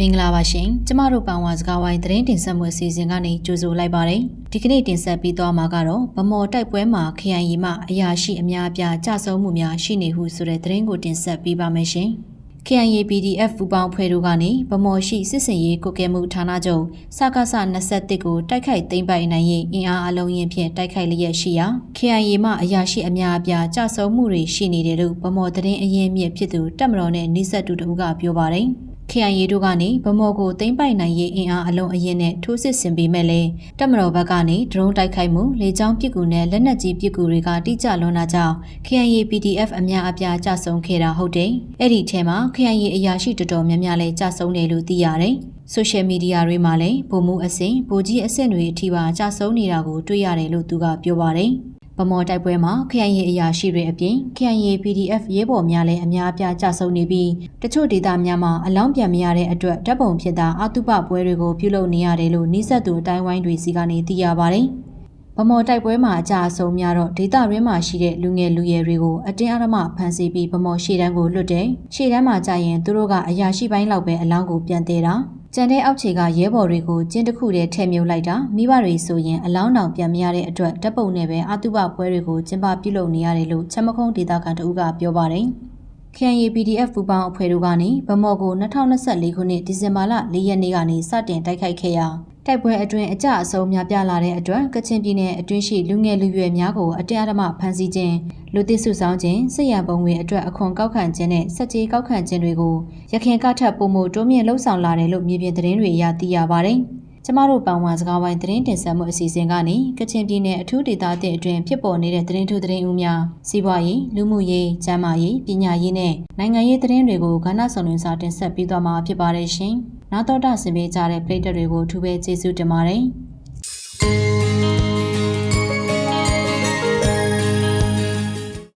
မင်္ဂလာပါရှင်ကျမတို့ပန်ဝါစကားဝိုင်းသတင်းတင်ဆက်မှုအစီအစဉ်ကနေကြိုဆိုလိုက်ပါတယ်ဒီကနေ့တင်ဆက်ပြီးသွားမှာကတော့ဗမော်တိုက်ပွဲမှာခရိုင်ရီမှအရာရှိအများအပြားကြဆုံးမှုများရှိနေဟုဆိုတဲ့သတင်းကိုတင်ဆက်ပေးပါမယ်ရှင် KNY PDF ပူပေါင်းဖွဲ့တို့ကနေဗမော်ရှိစစ်စင်ရေးကုကဲမှုဌာနချုပ်စကားဆ21ကိုတိုက်ခိုက်သိမ်းပိုက်နိုင်ရေးအင်အားအလုံးရင်ဖြင့်တိုက်ခိုက်လျက်ရှိရာ KNY မှအရာရှိအများအပြားကြဆုံးမှုတွေရှိနေတယ်လို့ဗမော်သတင်းအရင်းမြစ်ဖြစ်သူတက်မတော်နဲ့နှိဆက်တူတူကပြောပါတယ် KIA တို့ကနေဗမော်ကိုသိမ်းပိုက်နိုင်ရေးအင်အားအလုံးအရင်နဲ့ထိုးစစ်ဆင်ပေးမဲ့လေတက်မတော်ဘက်ကနေဒရုန်းတိုက်ခိုက်မှုလေကြောင်းပစ်ကူနဲ့လက်နက်ကြီးပစ်ကူတွေကတိကျလွန်တာကြောင့် KIA PDF အများအပြားကြဆုံးခဲ့တာဟုတ်တယ်။အဲ့ဒီထဲမှာ KIA အရာရှိတော်တော်များများလည်းကြဆုံးတယ်လို့သိရတယ်။ဆိုရှယ်မီဒီယာတွေမှာလည်းဗိုလ်မှူးအဆင့်ဗိုလ်ကြီးအဆင့်တွေအထိပါကြဆုံးနေတာကိုတွေ့ရတယ်လို့သူကပြောပါတယ်။ ဗမော်တိုက်ပွဲမှာခရိုင်ရေးအရာရှိတွေအပြင်ခရိုင်ရေး PDF ရဲဘော်များလည်းအများအပြားကြဆုံးနေပြီးတချို့ဒေသများမှာအလောင်းပြန်မရတဲ့အတွက်ဓာတ်ပုံဖြစ်တာအတုပပွဲတွေကိုပြုလုပ်နေရတယ်လို့နှိဆက်သူအတိုင်းဝိုင်းတွေစီကနေသိရပါတယ်။ဗမော်တိုက်ပွဲမှာအကြအဆုံးများတော့ဒေသရင်းမှာရှိတဲ့လူငယ်လူရွယ်တွေကိုအတင်းအဓမ္မဖမ်းဆီးပြီးဗမော်ရှေ့တန်းကိုလွတ်တယ်။ရှေ့တန်းမှာကြာရင်သူတို့ကအရာရှိပိုင်းလောက်ပဲအလောင်းကိုပြန်သေးတာ။ ကျန်တဲ့အောက်ခြေကရဲဘော်တွေကိုကျင်းတစ်ခုတည်းထည့်မြုပ်လိုက်တာမိဘတွေဆိုရင်အလောင်းတောင်ပြန်မရတဲ့အတွက်ဓာတ်ပုံနဲ့ပဲအတုပပွဲတွေကိုကျင်းပပြုလုပ်နေရတယ်လို့ချက်မခုံးဒေသခံတဦးကပြောပါတယ်။ KNY PDF ပူပေါင်းအဖွဲ့တို့ကနေဗမော်ကို2024ခုနှစ်ဒီဇင်ဘာလ4ရက်နေ့ကနေစတင်တိုက်ခိုက်ခဲ့ရာ တိုက်ပွဲအတွင်းအကြအဆုံးများပြလာတဲ့အတွက်ကချင်ပြည်နယ်အတွင်းရှိလူငယ်လူရွယ်များကိုအတရားအဓမ္မဖမ်းဆီးခြင်းလူသစ်စုဆောင်းခြင်းစစ်ရန်ပုံငွေအတွက်အခွန်ကောက်ခံခြင်းနဲ့စက်ကြီးကောက်ခံခြင်းတွေကိုရခင်ကထပ်ပုံမှုတိုးမြင့်လှုပ်ဆောင်လာတယ်လို့မြေပြင်သတင်းတွေအရသိရပါတယ်။ကျမတို့ပောင်ဝါစကားဝိုင်းသတင်းတင်ဆက်မှုအစီအစဉ်ကနေကချင်ပြည်နယ်အထူးဒေသအသစ်အတွင်းဖြစ်ပေါ်နေတဲ့သတင်းထူးသတင်းဦးများစီးပွားရေးလူမှုရေးကျန်းမာရေးပညာရေးနဲ့နိုင်ငံရေးသတင်းတွေကိုကဏ္ဍဆောင်လွင်စာတင်ဆက်ပေးသွားမှာဖြစ်ပါတယ်ရှင်။ နာတော်တာဆင်ပေးကြတဲ့ပရိသတ်တွေကိုအထူးပဲကျေးဇူးတင်ပါတယ်။